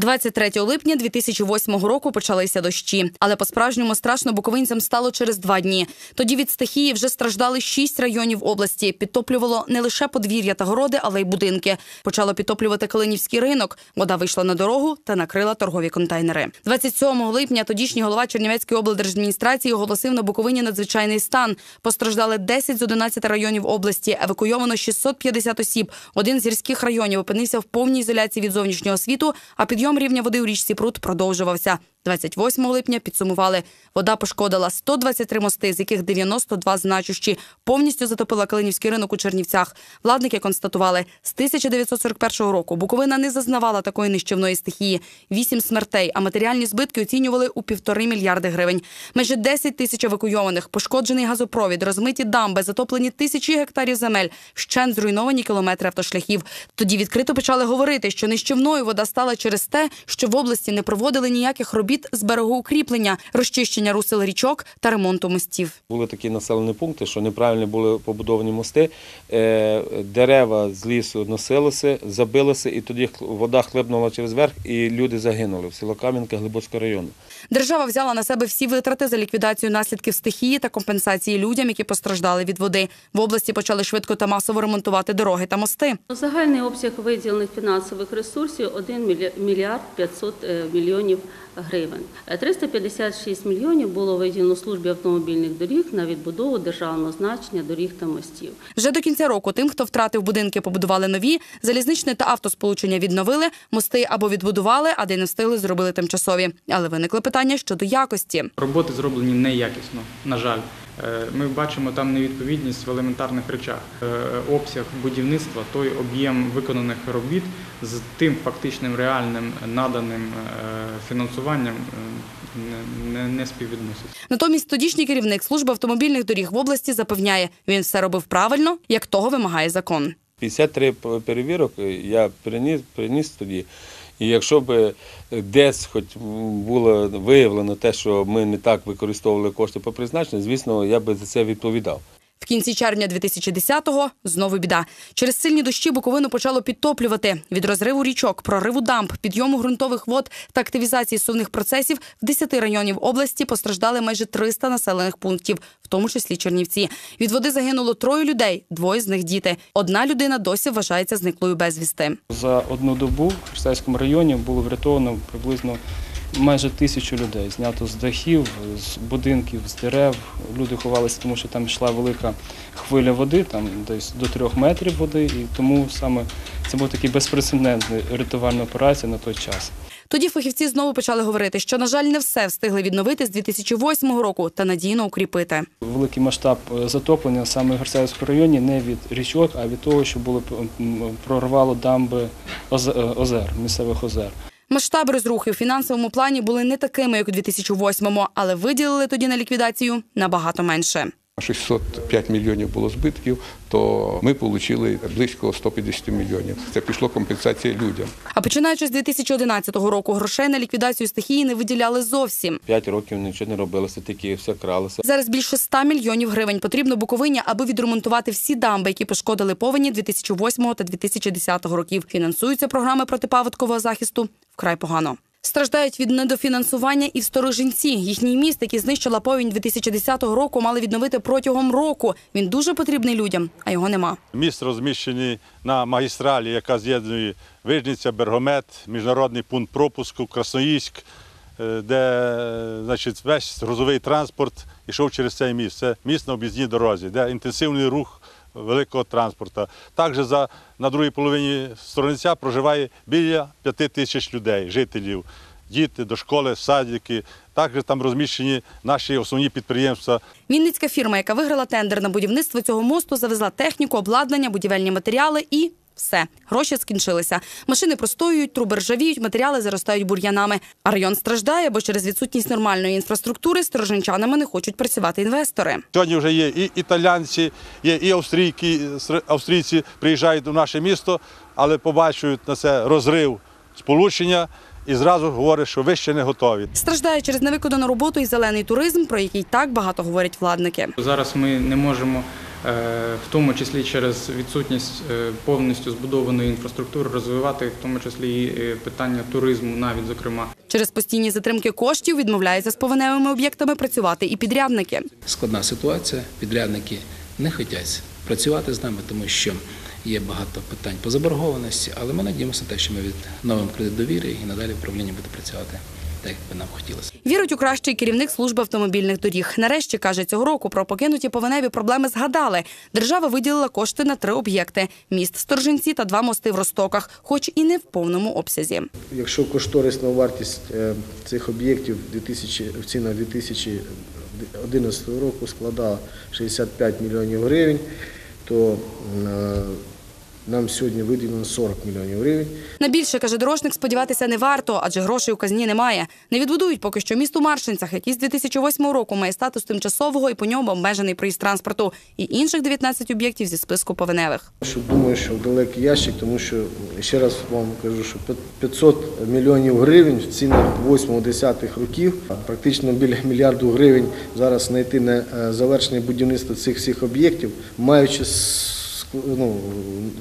23 липня 2008 року почалися дощі, але по-справжньому страшно буковинцям стало через два дні. Тоді від стихії вже страждали шість районів області. Підтоплювало не лише подвір'я та городи, але й будинки. Почало підтоплювати Калинівський ринок. Вода вийшла на дорогу та накрила торгові контейнери. 27 липня тодішній голова Чернівецької облдержадміністрації оголосив на Буковині надзвичайний стан. Постраждали 10 з 11 районів області. Евакуйовано 650 осіб. Один з гірських районів опинився в повній ізоляції від зовнішнього світу. А підйом рівня води у річці Прут продовжувався. 28 липня підсумували. Вода пошкодила 123 мости, з яких 92 значущі. Повністю затопила Калинівський ринок у Чернівцях. Владники констатували, з 1941 року Буковина не зазнавала такої нищівної стихії. Вісім смертей, а матеріальні збитки оцінювали у півтори мільярди гривень. Майже 10 тисяч евакуйованих, пошкоджений газопровід, розмиті дамби, затоплені тисячі гектарів земель, щен зруйновані кілометри автошляхів. Тоді відкрито почали говорити, що нищівною вода стала через те, що в області не проводили ніяких робіт з берегоукріплення, розчищення русел річок та ремонту мостів. Були такі населені пункти, що неправильно були побудовані мости, е, дерева з лісу носилися, забилися, і тоді вода хлебнула через верх, і люди загинули в село Кам'янка Глибоцького району. Держава взяла на себе всі витрати за ліквідацію наслідків стихії та компенсації людям, які постраждали від води. В області почали швидко та масово ремонтувати дороги та мости. Загальний обсяг виділених фінансових ресурсів 1 мілі- мільярд 500 е, мільйонів гривень. Е, 356 мільйонів було виділено службі автомобільних доріг на відбудову державного значення доріг та мостів. Вже до кінця року тим, хто втратив будинки, побудували нові, залізничне та автосполучення відновили, мости або відбудували, а де не встигли, зробили тимчасові. Але виникли питання щодо якості. Роботи зроблені неякісно, на жаль. Е, Ми бачимо там невідповідність в елементарних речах. Е, Обсяг будівництва, той об'єм виконаних робіт з тим фактичним реальним наданим е, фінансуванням не, не, не співвідноситься. Натомість тодішній керівник служби автомобільних доріг в області запевняє, він все робив правильно, як того вимагає закон. 53 п- перевірок я приніс, приніс тоді. І якщо б десь хоч було виявлено те, що ми не так використовували кошти по призначенню, звісно, я би за це відповідав. В кінці червня 2010-го знову біда. Через сильні дощі Буковину почало підтоплювати. Від розриву річок, прориву дамб, підйому ґрунтових вод та активізації сувних процесів в 10 районів області постраждали майже 300 населених пунктів, в тому числі Чернівці. Від води загинуло троє людей, двоє з них діти. Одна людина досі вважається зниклою безвісти. За одну добу в Херсонському районі було врятовано приблизно майже тисячу людей. Знято з дахів, з будинків, з дерев. Люди ховалися, тому що там йшла велика хвиля води, там десь до трьох метрів води, і тому саме це був такий безпрецедентний рятувальна операція на той час. Тоді фахівці знову почали говорити, що, на жаль, не все встигли відновити з 2008 року та надійно укріпити. Великий масштаб е, затоплення саме в Герцаївському районі не від річок, а від того, що було прорвало дамби е, озер, місцевих озер. Масштаби розрухи в фінансовому плані були не такими, як у 2008-му, але виділили тоді на ліквідацію набагато менше. 605 мільйонів було збитків, то ми отримали близько 150 мільйонів. Це пішло компенсація людям. А починаючи з 2011 року, грошей на ліквідацію стихії не виділяли зовсім. П'ять років нічого не робилося, тільки все кралося. Зараз більше 100 мільйонів гривень потрібно Буковині, аби відремонтувати всі дамби, які пошкодили повені 2008 та 2010 років. Фінансуються програми протипаводкового захисту вкрай погано. Страждають від недофінансування і в Сторожинці. Їхній міст, який знищила повінь 2010 року, мали відновити протягом року. Він дуже потрібний людям, а його нема. Міст розміщений на магістралі, яка з'єднує Вижниця, Бергомет, міжнародний пункт пропуску, Красноїськ, е, де значить, весь грузовий транспорт йшов через цей міст. Це міст на об'їзній дорозі, де інтенсивний рух великого транспорту. Також за, на другій половині Сторониця проживає біля п'яти тисяч людей, жителів, діти до школи, садики. Також там розміщені наші основні підприємства Вінницька фірма, яка виграла тендер на будівництво цього мосту, завезла техніку, обладнання, будівельні матеріали і. Все, гроші скінчилися. Машини простоюють, труби ржавіють, матеріали заростають бур'янами. А район страждає, бо через відсутність нормальної інфраструктури з стороженчанами не хочуть працювати інвестори. Сьогодні вже є і італійці, є і австрійки, австрійці приїжджають до наше місто, але побачують на це розрив сполучення і зразу говорять, що ви ще не готові. Страждає через невиконану роботу і зелений туризм, про який так багато говорять владники. Зараз ми не можемо в тому числі через відсутність е, повністю збудованої інфраструктури, розвивати в тому числі і е, питання туризму, навіть зокрема. Через постійні затримки коштів відмовляються з повеневими об'єктами працювати і підрядники. складна ситуація. Підрядники не хочуть працювати з нами, тому що є багато питань по заборгованості, але ми надіємося на те, що ми від новим кредит довіри і надалі управління буде працювати так, як би нам хотілося. Вірить у кращий керівник служби автомобільних доріг. Нарешті каже, цього року про покинуті повеневі проблеми згадали. Держава виділила кошти на три об'єкти: міст Сторжинці та два мости в Ростоках, хоч і не в повному обсязі. Якщо кошторисна вартість е, цих об'єктів 2000 в цінах 2011 року складала 65 мільйонів гривень, то е, нам сьогодні виділено 40 мільйонів гривень. На більше каже дорожник, сподіватися не варто, адже грошей у казні немає. Не відбудують поки що міст у Маршинцях, який з 2008 року має статус тимчасового і по ньому обмежений проїзд транспорту, і інших 19 об'єктів зі списку повеневих. Що думаю, що в далекий ящик, тому що ще раз вам кажу, що 500 мільйонів гривень в цінах 8-10 років, практично біля мільярду гривень зараз знайти на е, завершення будівництва цих всіх об'єктів, маючи ну,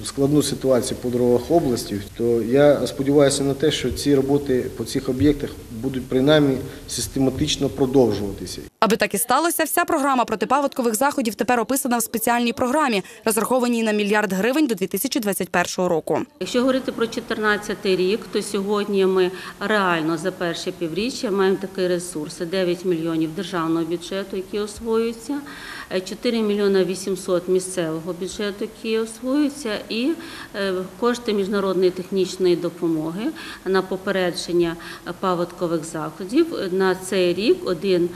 складну ситуацію по дорогах області, то я сподіваюся на те, що ці роботи по цих об'єктах будуть принаймні систематично продовжуватися. Аби так і сталося, вся програма протипаводкових заходів тепер описана в спеціальній програмі, розрахованій на мільярд гривень до 2021 року. Якщо говорити про 2014 рік, то сьогодні ми реально за перше півріччя маємо такий ресурс: 9 мільйонів державного бюджету, які освоюються, 4 мільйона 800 місцевого бюджету, які освоюються, і е, кошти міжнародної технічної допомоги на попередження паводкових заходів на цей рік 1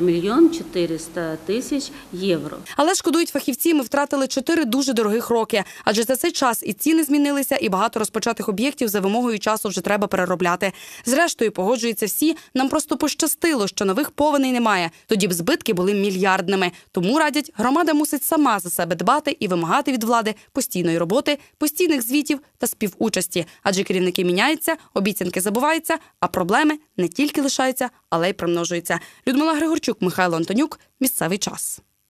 мільйон 400 тисяч євро. Але шкодують фахівці, ми втратили чотири дуже дорогих роки. Адже за цей час і ціни змінилися, і багато розпочатих об'єктів за вимогою часу вже треба переробляти. Зрештою, погоджуються всі. Нам просто пощастило, що нових повеней немає. Тоді б збитки були мільярдними. Тому радять, громада мусить сама за себе дбати і вимагати від влади постійної роботи, постійних звітів та співучасті. Адже керівники міняються, обіцянки забуваються, а проблеми не тільки лишаються, але й примножуються. Людмила Григорчук, Михайло Антонюк. Місцевий час.